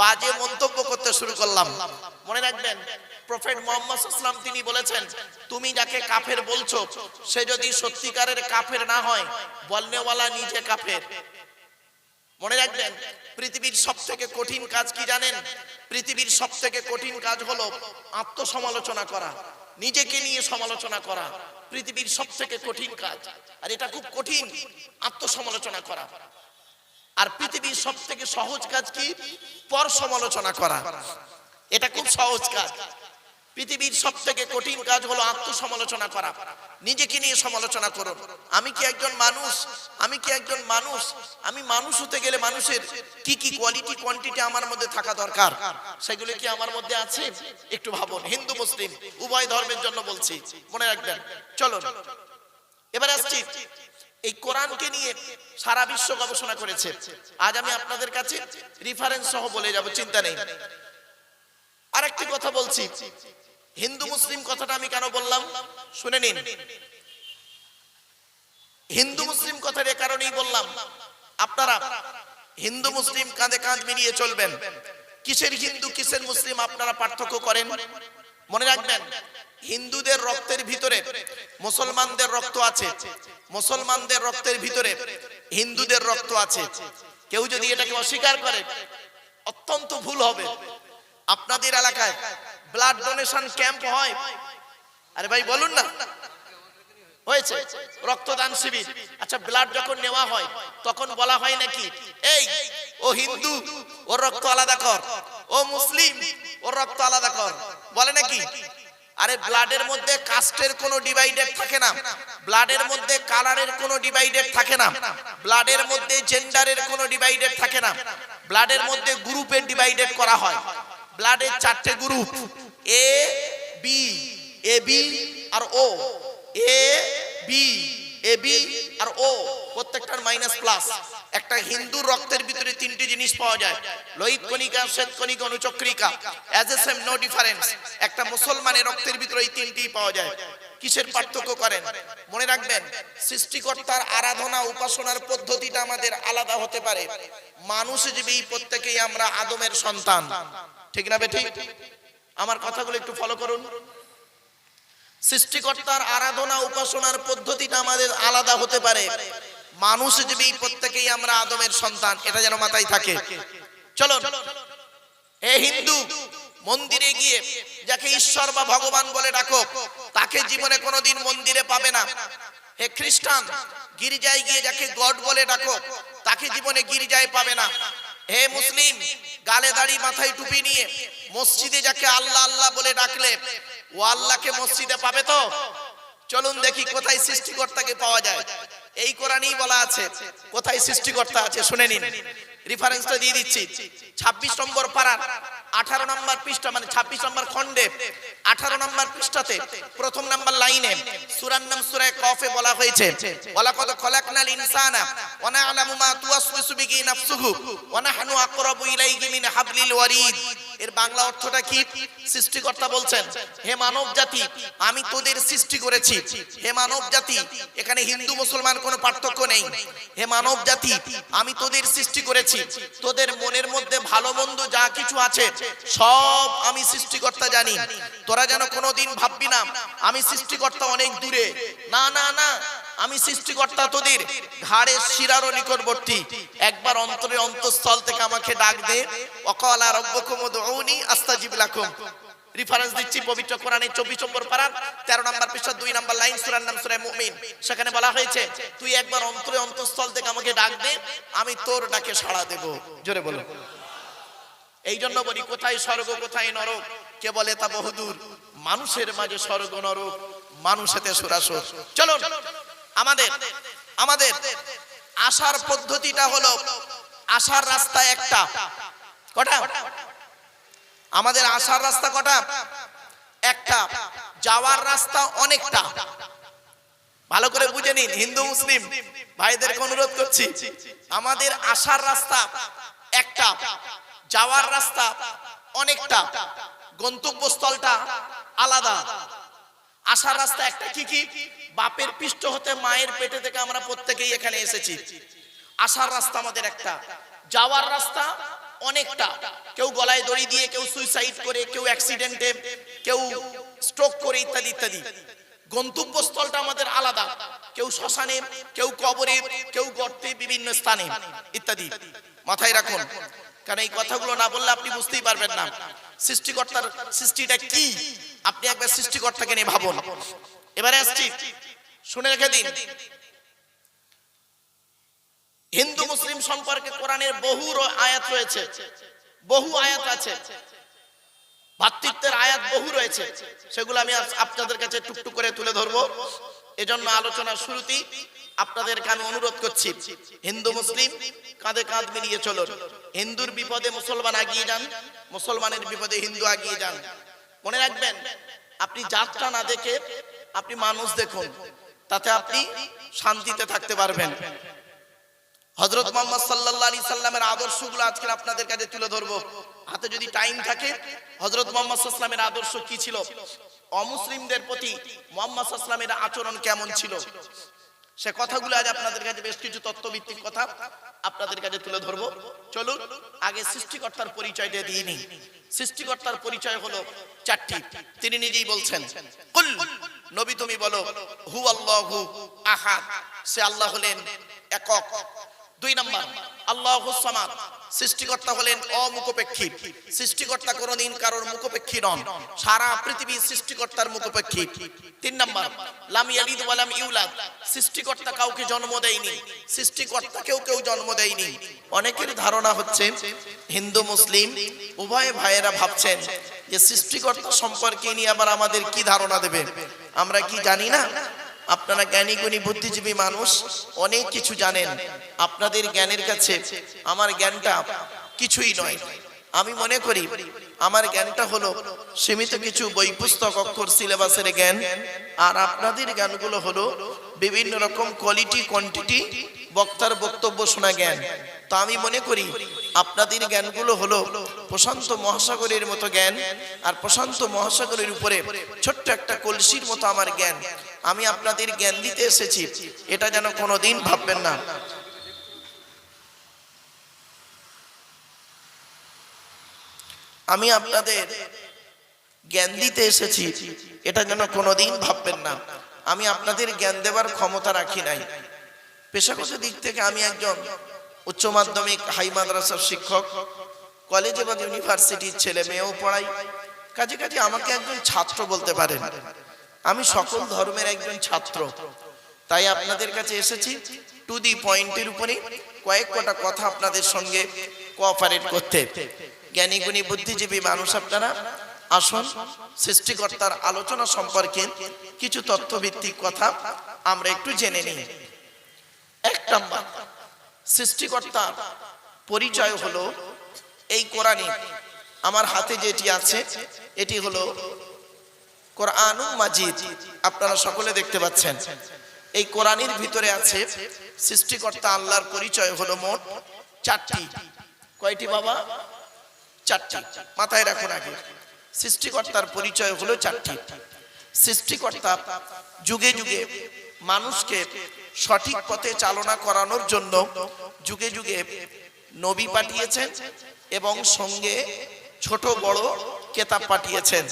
বাজে মন্তব্য করতে শুরু করলাম। মনে রাখবেন, প্রফেট মোহাম্মদ ইসলাম তিনি বলেছেন, তুমি যাকে কাফের বলছো, সে যদি সত্যিকারের কাফের না হয় বলনেওয়ালা নিজে কাফের। মনে রাখবেন, পৃথিবীর সব থেকে কঠিন কাজ কি জানেন? পৃথিবীর সব থেকে কঠিন কাজ হলো আত্মসমালোচনা করা, নিজেকে নিয়ে সমালোচনা করা। পৃথিবীর সব থেকে কঠিন কাজ, আর এটা খুব কঠিন, আত্মসমালোচনা করা। আর পৃথিবীর সব থেকে সহজ কাজ কি? পর সমালোচনা করা। এটা খুব সহজ কাজ। পৃথিবীর সব থেকে কঠিন কাজ হলো আত্মসমালোচনা করা। নিজেকে নিয়ে সমালোচনা করো আমি কি একজন মানুষ? আমি কি একজন মানুষ? আমি মানুষ হতে গেলে মানুষের কি কি কোয়ালিটি কোয়ান্টিটি আমার মধ্যে থাকা দরকার? সেগুলো কি আমার মধ্যে আছে? একটু ভাবুন। হিন্দু, মুসলিম, উভয় ধর্মের জন্য বলছি। মনে রাখবেন। চলো এবার আসছি এই কোরআনকে নিয়ে সারা বিশ্ব গবেষণা করেছে। আজ আমি আপনাদের কাছে রিফারেন্স সহ বলে যাব, চিন্তা নেই। আরেকটি কথা বলছি। হিন্দু মুসলিম কথাটা আমি কেন বললাম? শুনে নিন। হিন্দু মুসলিম কথার এ কারণেই বললাম, আপনারা হিন্দু মুসলিম কাঁধে কাঁধ মিলিয়ে চলবেন। কিসের হিন্দু, কিসের মুসলিম আপনারা পার্থক্য করেন? মনে রাখবেন হিন্দুদের রক্তের ভিতরে, মুসলমানদের রক্ত আছে, মুসলমানদের রক্তের ভিতরে হিন্দুদের রক্ত আছে। কেউ যদি এটাকে অস্বীকার করে, অত্যন্ত ভুল হবে। আপনাদের এলাকায় ব্লাড ডোনেশন ক্যাম্প হয়। আরে ভাই, বলুন না। হয়েছে। রক্তদান শিবির। আচ্ছা ব্লাড যখন নেওয়া হয়, তখন বলা হয় নাকি, এই, ও হিন্দু, ওর রক্ত আলাদা কর। ও মুসলিম, ওর রক্ত আলাদা কর। বলে নাকি আরে ব্লাডের মধ্যে কাস্টের কোনো ডিভাইডেড থাকে না। ব্লাডের মধ্যে কালারের কোনো ডিভাইডেড থাকে না। ব্লাডের মধ্যে জেন্ডারের কোনো ডিভাইডেড থাকে না। ব্লাডের মধ্যে গ্রুপের ডিভাইডেড করা হয়। ব্লাডের চারটে group A B A B R O A B A B R O প্রত্যেকটার মাইনাস প্লাস একটা হিন্দুর রক্তের ভিতরে তিনটি জিনিস পাওয়া যায়। লোহিত কণিকা, শ্বেত কণিকা, অনুচক্রিকা। As a same no difference একটা মুসলমানের রক্তের ভিতরে এই তিনটি পাওয়া যায়। কিসের পার্থক্য করেন? মনে রাখবেন, সৃষ্টিকর্তার আরাধনা, উপাসনার পদ্ধতিটা আমাদের আলাদা হতে পারে। মানুষ এই প্রত্যেকেই আমরা আদমের সন্তান। ঠিক না বেঠিক আমার কথাগুলো একটু ফলো করুন। সৃষ্টিকর্তার আরাধনা উপাসনার পদ্ধতিটা আমাদের আলাদা হতে পারে। মানুষ এই প্রত্যেকেই আমরা আদমের সন্তান, এটা যেন মাথায় থাকে। চলো হে হিন্দু, মন্দিরে গিয়ে যাকে ঈশ্বর বা ভগবান বলে ডাকো, তাকে জীবনে কোনোদিন মন্দিরে পাবে না। হে খ্রিস্টান, গির্জায় গিয়ে যাকে গড বলে ডাকো, তাকে জীবনে গির্জায় পাবে না। হে মুসলিম, গালে দাড়ি, মাথায় টুপি নিয়ে মসজিদে যাকে আল্লাহ আল্লাহ বলে ডাকলে ও আল্লাহকে মসজিদে পাবে তো? চলুন দেখি কোথায় সৃষ্টিকর্তাকে পাওয়া যায়। এই কোরআনই বলা আছে, কোথায় সৃষ্টিকর্তা আছে, শুনে নিন। রেফারেন্সটা দিয়ে দিচ্ছি। 26 নম্বর পারার 18 নম্বর পৃষ্ঠা মানে 26 নম্বর খণ্ডে 18 নম্বর পৃষ্ঠাতে প্রথম নম্বর লাইনে সূরার নাম সূরা কফে বলা হয়েছে। ওয়ালা কদ খলাকনাল ইনসানা ওয়া না'লামু মা তুওয়াসওয়িসু বিহি নাফসুহু ওয়া নাহনু আকরাবু ইলাইহি মিন হাবলিল ওয়ারিদ। এর বাংলা অর্থটা কি? সৃষ্টিকর্তা বলছেন, হে মানব জাতি আমি তোদের সৃষ্টি করেছি। হে মানব জাতি এখানে হিন্দু, মুসলমান কোনো পার্থক্য নেই। হে মানব জাতি আমি তোদের সৃষ্টি করেছি। তোদের মনের মধ্যে ভালো মন্দ যা কিছু আছে, সব আমি সৃষ্টিকর্তা জানি। তোরা যেন কোনোদিন ভাববি না, আমি সৃষ্টিকর্তা অনেক দূরে। না না না, আমি সৃষ্টিকর্তা তোদের ঘাড়ের শিরারও নিকটবর্তী। একবার অন্তরে অন্তঃস্থল থেকে আমাকে ডাক দে। অকালা রব্বকুম দৌনি আস্তাজিব লাকুম। রেফারেন্স দিচ্ছি পবিত্র কোরআনে 24 নম্বর পারার 13 নম্বর পৃষ্ঠা 2 নম্বর লাইন সূরার নাম সূরা মুমিন। সেখানে বলা হয়েছে, তুই একবার অন্তরে অন্তঃস্থল থেকে আমাকে ডাক দে, আমি তোর ডাকে সাড়া দেব। জোরে বলো এই জন্য বলি, কোথায় স্বর্গ, কোথায় নরক? কে বলে তা বহুদূর? মানুষের মাঝে স্বর্গ, নরক। মানুষেতে সুরাসুর। চলো আমাদের আমাদের আসার পদ্ধতিটা হলো আসার রাস্তা একটা। কটা? আমাদের আসার রাস্তা কটা? একটা। যাওয়ার রাস্তা অনেকটা। ভালো করে বুঝে নিন, হিন্দু, মুসলিম, ভাইদেরকে অনুরোধ করছি, আমাদের আসার রাস্তা একটা, যাওয়ার রাস্তা অনেকটা, গন্তব্যস্থলটা আলাদা। আসার রাস্তা একটা কি কি? বাপের পৃষ্ঠ হতে মায়ের পেটে থেকে আমরা প্রত্যেকেই এখানে এসেছি। আসার রাস্তা আমাদের একটা। যাওয়ার রাস্তা অনেকটা। কেউ গলায় দড়ি দিয়ে, কেউ সুইসাইড করে, কেউ অ্যাক্সিডেন্টে কেউ স্ট্রোক করে ইত্যাদি ইত্যাদি। গন্তব্যস্থলটা আমাদের আলাদা। কেউ শ্মশানে, কেউ কবরে, কেউ গর্তে, বিভিন্ন স্থানে, ইত্যাদি। মাথায় রাখুন। কারণ এই কথাগুলো না বললে আপনি বুঝতেই পারবেন না। সৃষ্টিকর্তার সৃষ্টিটা কি? আপনি একবার সৃষ্টিকর্তাকে নিয়ে ভাবুন। এবারে আসছি। শুনে রেখে দিন। হিন্দু মুসলিম সম্পর্কে কোরআনের বহু আয়াত রয়েছে। বহু আয়াত আছে। ভাতৃত্বের আয়াত বহু রয়েছে। সেগুলো আমি আপনাদের কাছে টুকটুক করে তুলে ধরবো। এজন্য আলোচনার শুরুতেই আপনাদেরকে আমি অনুরোধ করছি, হিন্দু মুসলিম, কাঁধে কাঁধ মিলিয়ে চলুন। হিন্দুর বিপদে মুসলমান আগিয়ে যান, মুসলমানের বিপদে হিন্দু এগিয়ে যান। মনে রাখবেন, আপনি যাত্রা না দেখে আপনি মানুষ দেখুন, তাতে আপনি শান্তিতে থাকতে পারবেন। হজরত মোহাম্মদ সাল্লাহ আলী সাল্লামের আদর্শগুলো আজকে আপনাদের কাছে তুলে ধরবো। হাতে যদি টাইম থাকে হজরত মোহাম্মদ আদর্শ কি ছিল? অমুসলিমদের প্রতি মোহাম্মদ সাল্লামের আচরণ কেমন ছিল? সে কথাগুলো আজ আপনাদের কাছে বেশ কিছু তত্ত্বভিত্তিক কথা আপনাদের কাছে তুলে ধরবো। চলুন, আগে সৃষ্টিকর্তার পরিচয়টা দিয়ে নিই। সৃষ্টিকর্তার পরিচয় হলো চারটি। তিনি নিজেই বলছেন নবী তুমি বলো হু আল্লাহু আহাদ। সে আল্লাহ হলেন একক। দুই নম্বর, আল্লাহ সামাদ, সৃষ্টিকর্তা হলেন অমুখপেক্ষী। সৃষ্টিকর্তা কোনদিন কারোর মুখপেক্ষী নন, সারা পৃথিবী সৃষ্টিকর্তার মুখপেক্ষী। তিন নম্বর, লাম ইয়ালিদ ওয়ালাম ইউলাদ, সৃষ্টিকর্তা কাউকে জন্ম দেয়নি, সৃষ্টিকর্তাকেও কেউ জন্ম দেয়নি। অনেকের ধারণা হচ্ছে, হিন্দু, মুসলিম, উভয় ভাইয়েরা ভাবছেন যে সৃষ্টিকর্তা সম্পর্কে নিয়ে আবার আমাদের কি ধারণা দেবে? আমরা কি জানি না? আপনারা জ্ঞানী গুণী বুদ্ধিজীবী মানুষ, অনেক কিছু জানেন। আপনাদের জ্ঞানের কাছে আমার জ্ঞানটা কিছুই নয়। আমি মনে করি, আমার জ্ঞানটা হলো সীমিত কিছু বই পুস্তক অক্ষর, সিলেবাসের জ্ঞান। আর আপনাদের জ্ঞানগুলো হলো বিভিন্ন রকম কোয়ালিটি কোয়ান্টিটি বক্তার বক্তব্য শোনা জ্ঞান। তা আমি মনে করি, আপনাদের জ্ঞানগুলো হলো প্রশান্ত মহাসাগরের মতো জ্ঞান। আর প্রশান্ত মহাসাগরের উপরে ছোট্ট একটা কলসির মতো আমার জ্ঞান। আমি আপনাদের জ্ঞান দিতে এসেছি। এটা যেন কোনোদিন ভাববেন না। আমি আপনাদের জ্ঞান দিতে এসেছি। এটা যেন কোনোদিন ভাববেন না। আমি আপনাদের জ্ঞান দেবার ক্ষমতা রাখি নাই। পেশাগত দিক থেকে আমি একজন উচ্চ মাধ্যমিক হাই মাদ্রাসার শিক্ষক। কলেজ এবং ইউনিভার্সিটির ছেলে মেয়েও পড়াই। কাজে কাজে আমাকে একজন ছাত্র বলতে পারেন। আমি সকল ধর্মের একজন ছাত্র। তাই আপনাদের কাছে এসেছি টু দি পয়েন্টের উপরে কয়েক কটা কথা আপনাদের সঙ্গে কোঅপারেট করতে। জ্ঞানী, গুণী, বুদ্ধিজীবী মানুষ আপনারা আসুন, সৃষ্টিকর্তার আলোচনা সম্পর্কে কিছু তথ্যভিত্তিক কথা আমরা একটু জেনে নিই। এক নম্বর, সৃষ্টিকর্তার পরিচয় হলো এই কোরআনে। আমার হাতে যেটি আছে, এটি হলো কোরআনু মাজিদ। আপনারা সকলে দেখতে পাচ্ছেন। এই কোরআনের ভিতরে আছে, সৃষ্টিকর্তা আল্লাহর পরিচয় হলো মোট চারটি। কয়টি বাবা? চারটি। মাথায় রাখুন আগে। সৃষ্টিকর্তার পরিচয় হলো চারটি। সৃষ্টিকর্তা যুগে যুগে মানুষকে সঠিক পথে চালনা করানোর জন্য যুগে যুগে নবী পাঠিয়েছেন এবং সঙ্গে ছোট বড় কেতাব পাঠিয়েছেন।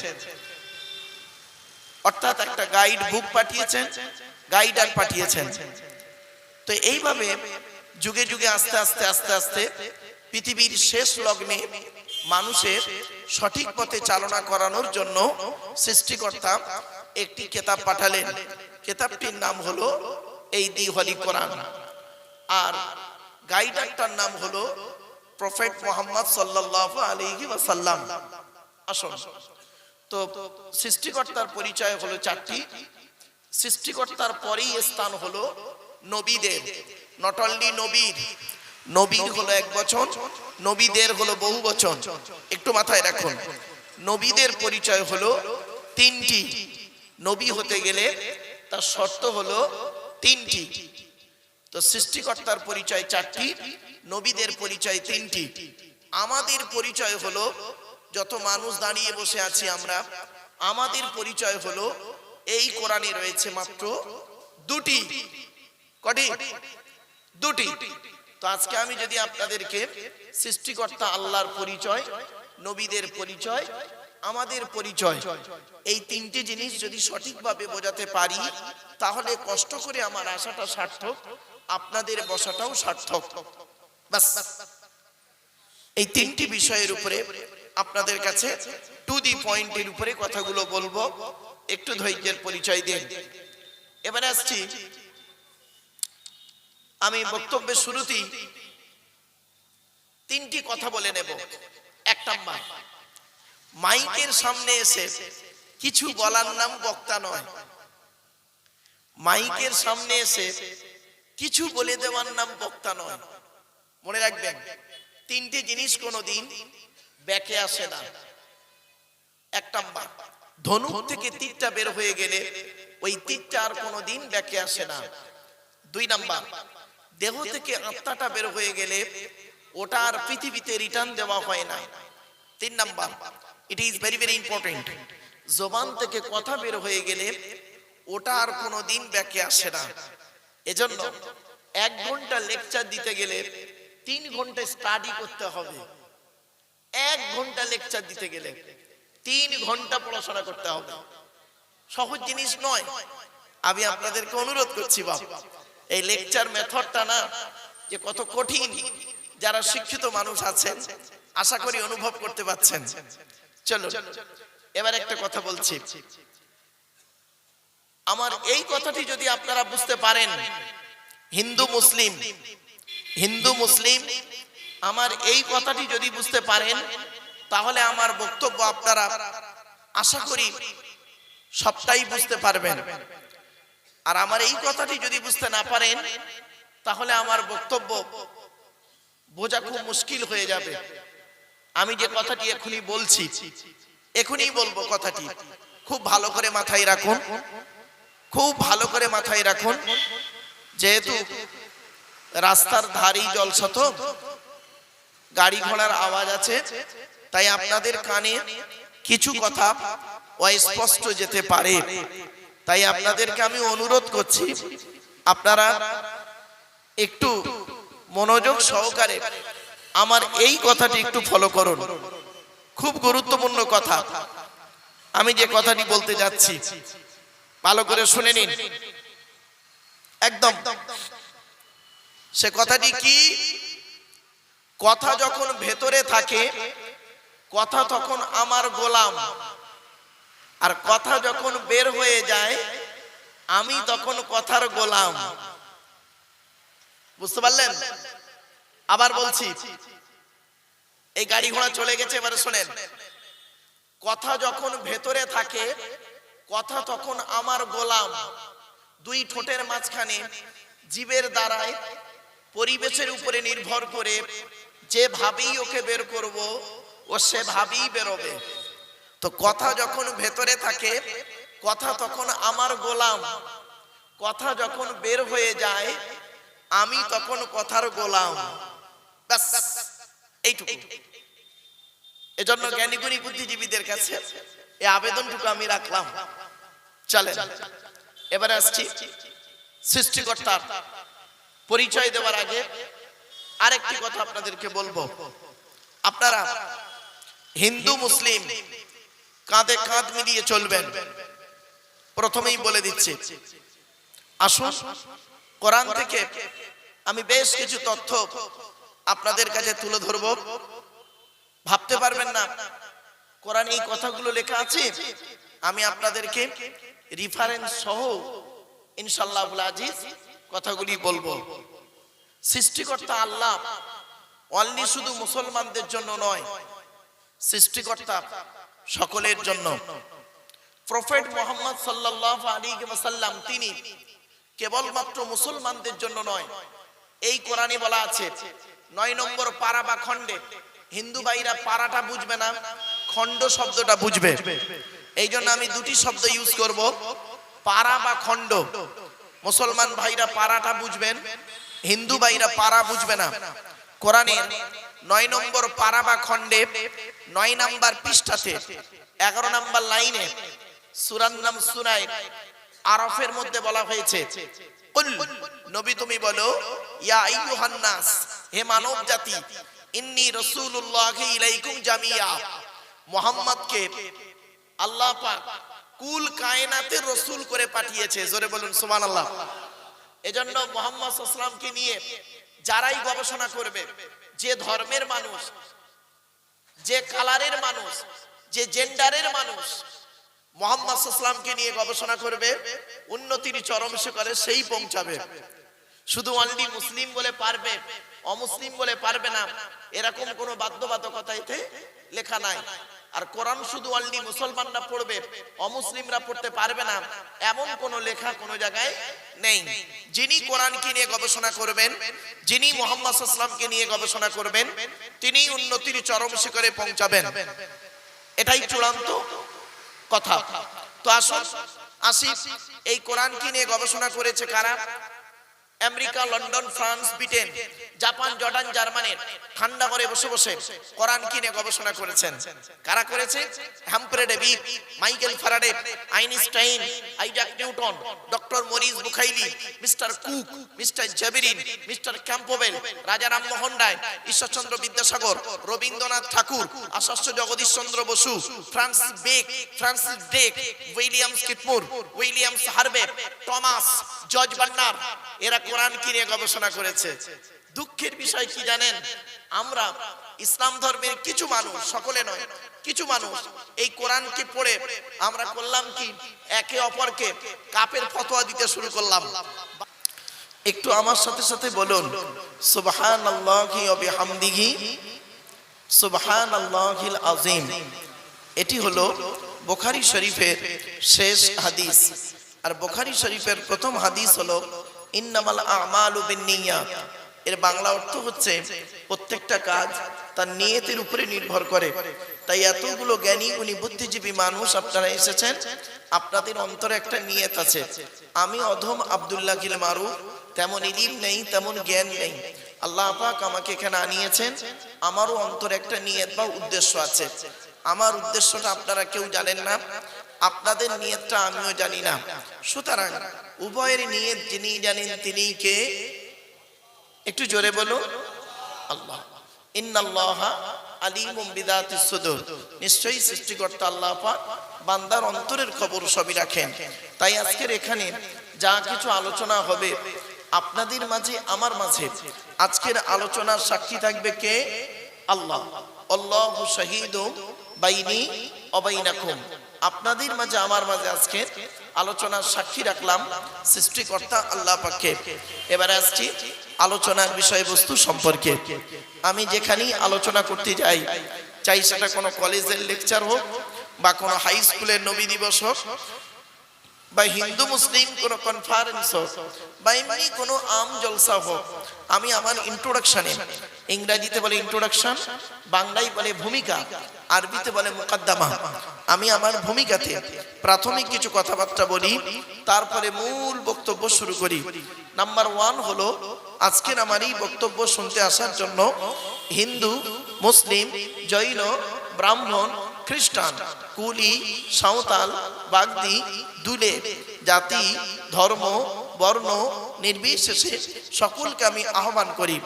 অর্থাৎ একটা গাইড বুক পাঠিয়েছেন গাইডার পাঠিয়েছেন। তো এইভাবে যুগে যুগে আস্তে আস্তে আস্তে আস্তে পৃথিবীর শেষ লগ্নে মানুষের সঠিক পথে চালনা করানোর জন্য সৃষ্টিকর্তা একটি কেতাব পাঠালেন। কেতাবটির নাম হলো এই দি হলি কোরআন। আর গাইডারটার নাম হলো প্রফেট মোহাম্মদ সাল্লাল্লাহু আলাইহি ওয়াসাল্লাম। আসুন। তো সৃষ্টিকর্তার পরিচয় হলো চারটি। সৃষ্টিকর্তার পরেই স্থান হলো নবীদের। নট অনলি নবীর নবীর হলো এক বছর, নবীদের হলো বহু বচন একটু মাথায় রাখুন, নবীদের পরিচয় হলো তিনটি। নবী হতে গেলে তার শর্ত হলো তিনটি। তো সৃষ্টিকর্তার পরিচয় চারটি, নবীদের পরিচয় তিনটি। আমাদের পরিচয় হলো যত মানুষ দাঁড়িয়ে বসে আছি আমরা, আমাদের পরিচয় হলো এই কোরআনে রয়েছে মাত্র দুটি। কটি? দুটি। তো আজকে আমি যদি আপনাদেরকে সৃষ্টিকর্তা আল্লাহর পরিচয়, নবীদের পরিচয়, আমাদের পরিচয়, এই তিনটি জিনিস যদি সঠিকভাবে বোঝাতে পারি, তাহলে কষ্ট করে আমার আশাটা সার্থক, আপনাদের বসাটাও সার্থক। এই তিনটি বিষয়ের উপরে আপনাদের কাছে টু দি পয়েন্টের উপরে কথাগুলো বলব। একটু ধৈর্যের পরিচয় দিন। এবারে আসছি। আমি বক্তব্যের শুরুতেই তিনটি কথা বলে নেব। এক নাম্বার, মাইকের সামনে এসে কিছু বলার নাম বক্তা নয়। মাইকের সামনে এসে কিছু বলে দেওয়ার নাম বক্তা নয়। মনে রাখবেন, তিনটি জিনিস কোনোদিন ব্যাকে আসে না। এক নাম্বার থেকে তীরটা বের হয়ে গেলে ওই তীরটা আর কোনোদিন ব্যাকে আসে না। দুই নাম্বার, দেহ থেকে আত্মাটা বের হয়ে গেলে ওটা আর পৃথিবীতে রিটার্ন দেওয়া হয় না। তিন number it is very very important জবান থেকে কথা বের হয়ে গেলে ওটা আর কোনোদিন ব্যাকে আসে না। এজন্য এক ঘণ্টা লেকচার দিতে গেলে তিন ঘণ্টা স্টাডি করতে হবে। এক ঘণ্টা লেকচার দিতে গেলে তিন ঘণ্টা পড়াশোনা করতে হবে। সহজ জিনিস নয়। আমি আপনাদেরকে অনুরোধ করছি বাপ, এই লেকচার মেথডটা না, যে কত কঠিন, যারা শিক্ষিত মানুষ আছেন, আশা করি অনুভব করতে পাচ্ছেন চলো এবার একটা কথা বলছি। আমার এই কথাটি যদি আপনারা বুঝতে পারেন, হিন্দু মুসলিম হিন্দু মুসলিম আমার এই কথাটি যদি বুঝতে পারেন, তাহলে আমার বক্তব্য আপনারা আশা করি সবটাই বুঝতে পারবেন। আর আমার এই কথাটি যদি বুঝতে না পারেন, তাহলে আমার বক্তব্য বোঝা খুব মুশকিল হয়ে যাবে। আমি যে কথাটি এখনই বলছি, এখনই বলব কথাটি। খুব ভালো করে মাথায় রাখুন। খুব ভালো করে মাথায় রাখুন। যেহেতু রাস্তার ধারেই জলসা তো গাড়ি ঘোড়ার আওয়াজ আছে। তাই আপনাদের কানে কিছু কথা অস্পষ্ট যেতে পারে। তাই আপনাদেরকে আমি অনুরোধ করছি, আপনারা একটু মনোযোগ সহকারে আমার এই কথাটি একটু ফলো করুন। খুব গুরুত্বপূর্ণ কথা। আমি যে কথাটি বলতে যাচ্ছি, ভালো করে শুনে নিন। একদম। সে কথাটি কি? কথা যখন ভেতরে থাকে, কথা তখন আমার গোলাম। আর কথা যখন বের হয়ে যায়, আমি তখন কথার গোলাম। বুঝতে পারলেন? আবার বলছি, এই গাড়ি ঘোড়া চলে গেছে, এবারে শোনেন। কথা যখন ভেতরে থাকে, কথা তখন আমার গোলাম। দুই ঠোঁটের মাঝখানে, জীবের দ্বারায় পরিবেশের উপরে নির্ভর করে যে ভাবেই ওকে বের করব, ও সে ভাবেই বেরোবে। তো কথা যখন ভেতরে থাকে, কথা তখন আমার গোলাম। কথা যখন বের হয়ে যায়, আমি তখন কথার গোলাম। এজন্য জ্ঞানীগুণী বুদ্ধিজীবীদের কাছে এই আবেদনটুকু আমি রাখলাম। চলে এবারে আসছি সৃষ্টিকর্তার পরিচয় দেওয়ার আগে আরেকটি কথা আপনাদেরকে বলব। আপনারা হিন্দু, মুসলিম, কাঁধে কাঁধ মিলিয়ে চলবেন। প্রথমেই বলে দিচ্ছি, আসুন, কোরআন থেকে আমি বেশ কিছু তথ্য আপনাদের কাছে তুলে ধরব। ভাবতে পারবেন না, কোরআন এই কথাগুলো লেখা আছে? আমি আপনাদেরকে রিফারেন্স সহ ইনশাল্লাহ আজিজ কথাগুলি বলব। সৃষ্টিকর্তা আল্লাহ। অনলি শুধু মুসলমানদের জন্য নয়, সৃষ্টিকর্তা সকলের জন্য। প্রফেট মোহাম্মদ সাল্লাহ আলী ওয়াসাল্লাম, তিনি কেবলমাত্র মুসলমানদের জন্য নয়, এই কোরআনে বলা আছে, নয় নম্বর পাড়া বা খণ্ডে। হিন্দু ভাইরা পাড়াটা বুঝবে না, খণ্ড শব্দটা বুঝবে। এই জন্য আমি দুটি শব্দ ইউজ করব। পাড়া বা খণ্ড। মুসলমান ভাইরা পাড়াটা বুঝবেন। হিন্দু ভাইরা পাড়া বুঝবে না। কোরআনের নয় নম্বর পাড়া বা খণ্ডে, নয় নাম্বার পৃষ্ঠাতে, এগারো নাম্বার লাইনে সুরার নাম সুরায় আরফের মধ্যে বলা হয়েছে। নবী তুমি বলো, ইয়া আইয়ুহান হে মানব জাতি, ইন্নী রাসূলুল্লাহি ইলাইকুম জামিয়া। মুহাম্মদকে আল্লাহ পাক কুল কায়নাতের রসুল করে পাঠিয়েছে। জোরে বলুন সুবহানাল্লাহ। এজন্য মোহাম্মদ সাল্লামকে নিয়ে যারাই গবেষণা করবে, যে ধর্মের মানুষ, যে কালারের মানুষ, যে জেন্ডারের মানুষ, মোহাম্মদ সাল্লামকে নিয়ে গবেষণা করবে, উন্নতির চরম শিখরে সেই পৌঁছাবে। শুধু অনলি মুসলিম বলে পারবে, অমুসলিম বলে পারবে না, এরকম কোনো বাধ্যবাধকতা এতে লেখা নাই। আর কোরআন শুধু অনলি মুসলমানরা পড়বে, অমুসলিমরা পড়তে পারবে না। এমন কোন লেখা কোনো জায়গায় নেই। যিনি কোরআনকে নিয়ে গবেষণা করবেন, যিনি মোহাম্মদ সাল্লামকে নিয়ে গবেষণা করবেন, তিনি উন্নতির চরম শিখরে পৌঁছাবেন। এটাই চূড়ান্ত কথা। তো আসুন, আসি, এই কোরআনকে নিয়ে গবেষণা করেছে কারা? America, London, France, Britain. Japan, Jordan, জার্মানির ঠান্ডা করে বসে বসে কোরআন কিনে গবেষণা করেছেন? কারা করেছে? Humphry Davy Michael Faraday, Einstein, Isaac Newton, doctor Maurice Bucaille, mister Cook, mister জেবেরিন, mister Campbell, Raja Rammohan Roy, Ishwarchandra Vidyasagar, Rabindranath Thakur আশাস্য Jagadish Chandra Bose Francis bake Francis ডেক উইলিয়ামস কিটমুর উইলিয়ামস হার্বে টমাস, জর্জ বার্নার, এরা কোরআন কি নিয়ে গবেষণা করেছে? দুঃখের বিষয় কি জানেন? আমরা ইসলাম ধর্মের কিছু মানুষ, সকলে নয়, কিছু মানুষ এই কোরআনকে পড়ে আমরা করলাম কি? একে অপরকে কাপের ফতোয়া দিতে শুরু করলাম। একটু আমার সাথে সাথে বলুন সুবহান বিহামদিহি সুবহান আল্লাহিল আযীম। এটি হলো বুখারী শরীফের শেষ হাদিস। আর বুখারী শরীফের প্রথম হাদিস হলো, ইন্নামাল আমালু বিন্নিয়াত এর বাংলা অর্থ হচ্ছে প্রত্যেকটা কাজ তার নিয়তের উপরে নির্ভর করে। তাই এতগুলো জ্ঞানী উনি বুদ্ধিজীবী মানুষ আপনারা এসেছেন, আপনাদের অন্তরে একটা নিয়ত আছে। আমি অধম আব্দুল্লাহ গিল মারু তেমন ইলিম নেই, তেমন জ্ঞান নেই। আল্লাহ পাক আমাকে এখানে আনিয়েছেন, আমারও অন্তরে একটা নিয়ত বা উদ্দেশ্য আছে। আমার উদ্দেশ্যটা আপনারা কেউ জানেন না, আপনাদের নিয়তটা আমিও জানি না। সুতরাং উভয়ের নিয়ত যিনি জানেন তিনি কে একটু জোরে বলো। আল্লাহ। ইন্নাল্লাহ আলিমুম বিদাতিস সুদূর। নিশ্চয়ই সৃষ্টিকর্তা আল্লাহ পাক বান্দার অন্তরের খবর সবই রাখেন। তাই আজকের এখানে যা কিছু আলোচনা হবে আপনাদের মাঝে, আমার মাঝে। আজকের আলোচনার সাক্ষী থাকবে কে? আল্লাহ। আল্লাহু শাহীদুম বাইনি অবাইনাকুম। আপনাদের মাঝে, আমার মাঝে আজকে আলোচনার সাক্ষী রাখলাম সৃষ্টিকর্তা আল্লাহ পাককে এবারে আসছি আলোচনার বিষয়বস্তু সম্পর্কে। আমি যেখানেই আলোচনা করতে যাই, চাই সেটা কোনো কলেজের লেকচার হোক বা কোনো হাই স্কুলের নবী দিবস হোক বা হিন্দু মুসলিম কোনো কনফারেন্স হোক বা এমনি কোনো আম জলসা হোক, আমি আমার ইন্ট্রোডাকশনে ইংরাজিতে বলে ইন্ট্রোডাকশন বাংলায় বলে ভূমিকা, আরবিতে বলে মুকাদ্দামা। আমি আমার ভূমিকাতে প্রাথমিক কিছু কথাবার্তা বলি, তারপরে মূল বক্তব্য শুরু করি। নাম্বার ওয়ান হলো, আজকের আমার এই বক্তব্য শুনতে আসার জন্য হিন্দু, মুসলিম, জৈন, ব্রাহ্মণ খ্রিস্টান, কুলি, সাঁওতাল, বাগদি, দুলে, জাতি, ধর্ম, বর্ণ, নির্বিশেষে সকলকে আমি আহ্বান করি।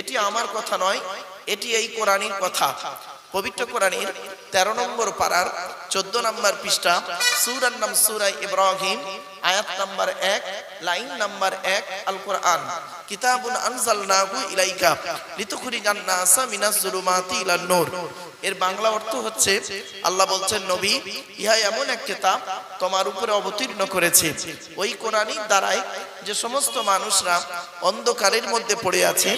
এটি আমার কথা নয়, এটি এই কোরআনের কথা। পবিত্র কোরআনের তেরো নম্বর পাড়ার চোদ্দ নম্বর পৃষ্ঠা সুরার নাম সুরাই ইব্রাহিম, আয়াত নাম্বার এক, লাইন নাম্বার এক আল কোরআন কিতাবুন আনজালনাহু ইলাইকা, লিতুখরিজান নাসা মিনাজ জুলুমাতি ইলান নূর এর বাংলা অর্থ হচ্ছে, আল্লাহ বলছেন, নবী, ইহা এমন এক কিতাব তোমার উপরে অবতীর্ণ করেছে। ওই কোরআনই দ্বারাই যে সমস্ত মানুষরা অন্ধকারের মধ্যে পড়ে আছে,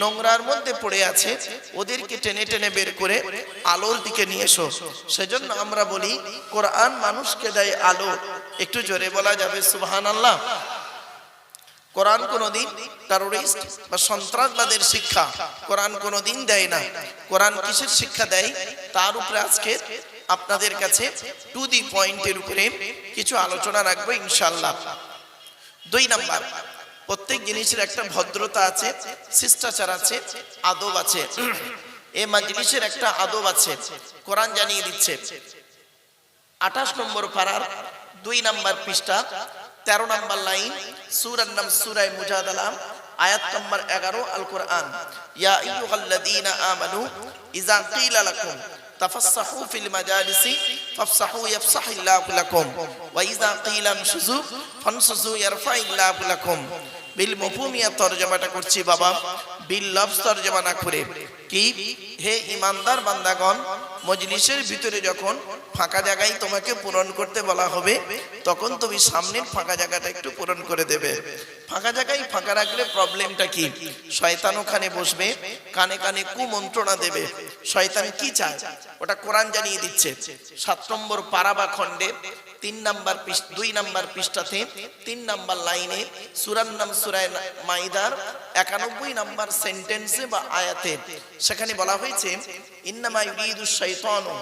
নোংরার মধ্যে পড়ে আছে, ওদেরকে টেনে টেনে বের করে আলোর দিকে নিয়ে এসো। সেজন্য আমরা বলি, কোরআন মানুষকে দেয় আলো। একটু জোরে বলা যাবে সুবহান আল্লাহ কোরআন কোনোদিন টেরোরিস্ট বা সন্ত্রাসবাদের শিক্ষা কোরআন কোনোদিন দেয় না। কোরআন কিসের শিক্ষা দেয়? তার উপরে আজকে আপনাদের কাছে টু দি পয়েন্টের উপরে কিছু আলোচনা রাখব ইনশাল্লাহ দুই নাম্বার, প্রত্যেক জিনিসের একটা ভদ্রতা আছে, শিষ্টাচার আছে, আদব আছে। এ মাজলিসের একটা আদব আছে, কোরআন জানিয়ে দিচ্ছে। আঠাশ নম্বর পাড়ার দুই নাম্বার পৃষ্ঠা তেরো নম্বর লাইন, সুরার নাম সুরায় মুজাদালা আয়াত নম্বর এগারো আল কোরআন ইয়া আইয়ুহাল্লাযীনা আমানু, ইযা কিলা লাকুম, তাফাসসাহু ফিল মাজালিসি, ফাফসাহু ইয়াফসাহিল্লাহু লাকুম, ওয়া ইযা কিলা আনশুযু, ফানশুযু ইয়ারফাইল্লাহু লাকুম। বিল মফহুমিয়া তরজমাটা করছি বাবা, বিল লফজ তরজমা না করে। কি? হে ইমানদার বান্দাগণ, মজলিসের ভিতরে যখন ফাঁকা জায়গায় তোমাকে পূরণ করতে বলা হবে, তখন তুমি সামনের ফাঁকা জায়গাটা একটু পূরণ করে দেবে। ফাঁকা জায়গায় ফাঁকা রাখলে প্রবলেমটা কি? শয়তান ওখানে বসবে, কানে কানে কুমন্ত্রণা দেবে। শয়তান কি চায়? ওটা কোরআন জানিয়ে দিচ্ছে। সাত নম্বর পারা বা খণ্ডে তিন নাম্বার দুই নাম্বার পৃষ্ঠাতে, তিন নাম্বার লাইনে, সুরার নাম সুরায় মাইদার একানব্বই নাম্বার সেন্টেন্সে বা আয়াতে। সেখানে বলা হয়েছে, ইন্নামা ইউরিদু শাইতানু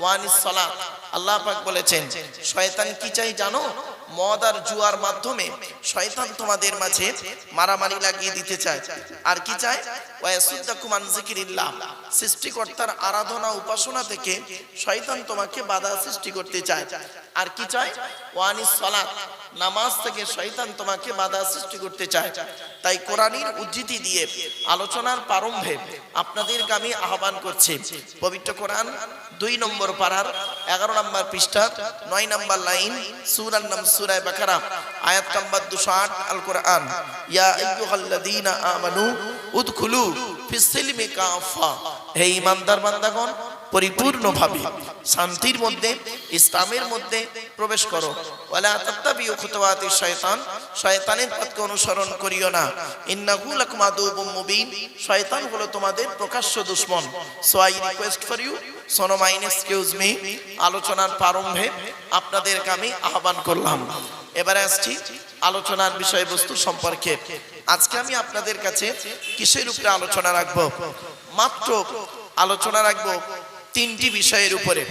ওয়াল আল্লাহ বলেছেন, শয়তান কি চাই জানো? মদ আর জুয়ার মাধ্যমে শয়তান তোমাদের মাঝে মারামারি লাগিয়ে দিতে চায়। আর কি চায়? ওয়াসুদ্দাকুম আন যিকিরিল্লাহ। সৃষ্টিকর্তার আরাধনা উপাসনা থেকে শয়তান তোমাকে বাধা সৃষ্টি করতে চায়। আর কি চায়? ওয়ানি সালাত। নামাজ থেকে শয়তান তোমাকে বাধা সৃষ্টি করতে চায়। তাই কোরআনের উদ্ধৃতি দিয়ে আলোচনার প্রারম্ভে আপনাদেরকে আমি আহ্বান করছি। পবিত্র কোরআন দুই নম্বর পাড়ার এগারো নম্বর পৃষ্ঠা, নয় নম্বর লাইন, সুরার নাম সুরায় বাকারা, আয়াত নম্বর দুশো আট আল কোরআন ইয়া আইয়ুহাল্লাযীনা আমানু উদখুলু ফিস কাফা। হে ইমানদার বান্দাগণ পরিপূর্ণভাবে শান্তির মধ্যে, ইসলামের মধ্যে প্রবেশ করো। ওয়ালা অনুসরণ করিও না। তোমাদের প্রকাশ্য আলোচনার প্রারম্ভে আপনাদেরকে আমি আহ্বান করলাম। এবারে আসছি আলোচনার বিষয়বস্তু সম্পর্কে। আজকে আমি আপনাদের কাছে কিসের উপরে আলোচনা রাখব? মাত্র আলোচনা রাখব তিনটি বিষয়ের উপরে।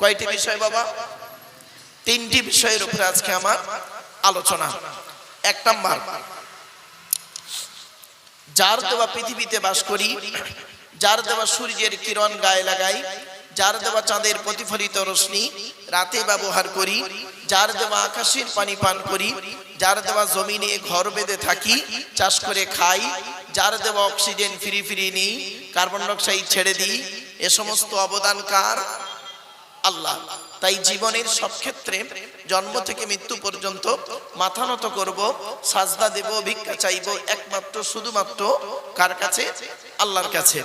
কয়টি বিষয় বাবা? তিনটি বিষয়ের উপরে আজকে আমার আলোচনা। এক নাম্বার, যার দেওয়া পৃথিবীতে বাস করি, যার দেওয়া সূর্যের কিরণ গায়ে লাগাই, যার দেওয়া চাঁদের প্রতিফলিত রশ্মি রাতে ব্যবহার করি, যার দেওয়া আকাশের পানি পান করি, যার দেওয়া জমিনে ঘর বেঁধে থাকি, চাষ করে খাই, যার দেওয়া অক্সিজেন ফিরি ফিরি নিই, কার্বন ডাইঅক্সাইড ছেড়ে দিই এ সমস্ত অবদান কার আল্লাহ। তাই জীবনের সব ক্ষেত্রে জন্ম থেকে মৃত্যু পর্যন্ত মাথা নত করব, সাজদা দেব, ভিক্ষা চাইব, একমাত্র, শুধুমাত্র কার কাছে? আল্লাহর কাছে।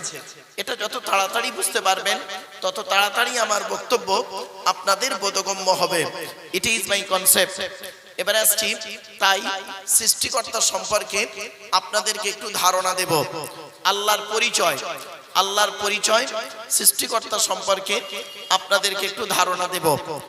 এটা যত তাড়াতাড়ি বুঝতে পারবেন, তত তাড়াতাড়ি আমার বক্তব্য আপনাদের বোধগম্য হবে। ইট ইজ মাই কনসেপ্ট এবারে আসছি তাই সৃষ্টিকর্তা সম্পর্কে আপনাদেরকে একটু ধারণা দেব। আল্লাহর পরিচয়। আল্লাহর পরিচয় সৃষ্টিকর্তা সম্পর্কে আপনাদেরকে একটু ধারণা দেব।